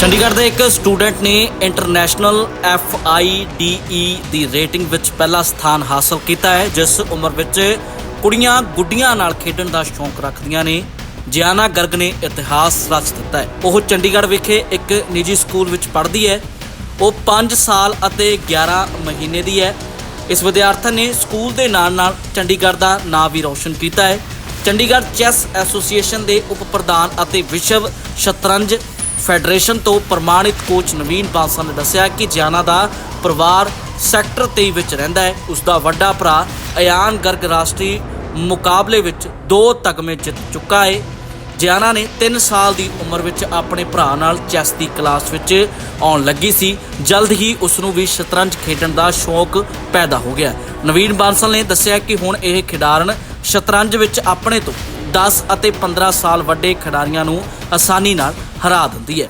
ਚੰਡੀਗੜ੍ਹ ਦੇ ਇੱਕ ਸਟੂਡੈਂਟ ਨੇ international F I D E the rating ਵਿੱਚ ਪਹਿਲਾ ਸਥਾਨ ਹਾਸਲ ਕੀਤਾ ਹੈ, ਜਿਸ ਉਮਰ ਵਿੱਚ ਕੁੜੀਆਂ ਗੁੱਡੀਆਂ ਨਾਲ ਖੇਡਣ ਦਾ ਸ਼ੌਂਕ ਰੱਖਦੀਆਂ ਨੇ। ਜਿਆਨਾ ਗਰਗ ਨੇ ਇਤਿਹਾਸ ਰਚ ਦਿੱਤਾ ਹੈ। ਉਹ ਚੰਡੀਗੜ੍ਹ ਵਿਖੇ ਇੱਕ ਨਿੱਜੀ ਸਕੂਲ ਵਿੱਚ ਪੜ੍ਹਦੀ ਹੈ। ਉਹ 5 ਸਾਲ ਅਤੇ 11 ਮਹੀਨੇ ਦੀ ਹੈ। ਇਸ ਵਿਦਿਆਰਥਣ ਨੇ ਸਕੂਲ ਦੇ ਨਾਲ-ਨਾਲ ਚੰਡੀਗੜ੍ਹ ਦਾ ਨਾਂ ਵੀ ਰੌਸ਼ਨ ਕੀਤਾ ਹੈ। ਚੰਡੀਗੜ੍ਹ ਚੈਸ ਐਸੋਸੀਏਸ਼ਨ ਦੇ ਉਪ ਪ੍ਰਧਾਨ ਅਤੇ ਵਿਸ਼ਵ ਸ਼ਤਰੰਜ ਫੈਡਰੇਸ਼ਨ ਤੋਂ ਪ੍ਰਮਾਣਿਤ ਕੋਚ ਨਵੀਨ ਬਾਂਸਲ ਨੇ ਦੱਸਿਆ ਕਿ ਜਿਆਨਾ ਦਾ ਪਰਿਵਾਰ ਸੈਕਟਰ 23 ਵਿੱਚ ਰਹਿੰਦਾ ਹੈ। ਉਸ ਦਾ ਵੱਡਾ ਭਰਾ ਅਯਾਨ ਗਰਗ ਰਾਸ਼ਟਰੀ ਮੁਕਾਬਲੇ ਵਿੱਚ ਦੋ ਤਗਮੇ ਜਿੱਤ ਚੁੱਕਾ ਹੈ। ਜਿਆਨਾ ਨੇ 3 ਸਾਲ ਦੀ ਉਮਰ ਵਿੱਚ ਆਪਣੇ ਭਰਾ ਨਾਲ ਚੈਸ ਦੀ ਕਲਾਸ ਵਿੱਚ ਆਉਣ ਲੱਗੀ ਸੀ। ਜਲਦ ਹੀ ਉਸ ਨੂੰ ਵੀ ਸ਼ਤਰੰਜ ਖੇਡਣ ਦਾ ਸ਼ੌਕ ਪੈਦਾ ਹੋ ਗਿਆ। ਨਵੀਨ ਬਾਂਸਲ ਨੇ ਦੱਸਿਆ ਕਿ ਹੁਣ ਇਹ ਖਿਡਾਰਨ ਸ਼ਤਰੰਜ ਵਿੱਚ ਆਪਣੇ ਤੋਂ 10 ਅਤੇ 15 ਸਾਲ ਵੱਡੇ ਖਿਡਾਰੀਆਂ ਨੂੰ ਆਸਾਨੀ ਨਾਲ ਹਰਾ ਦਿੰਦੀ ਹੈ।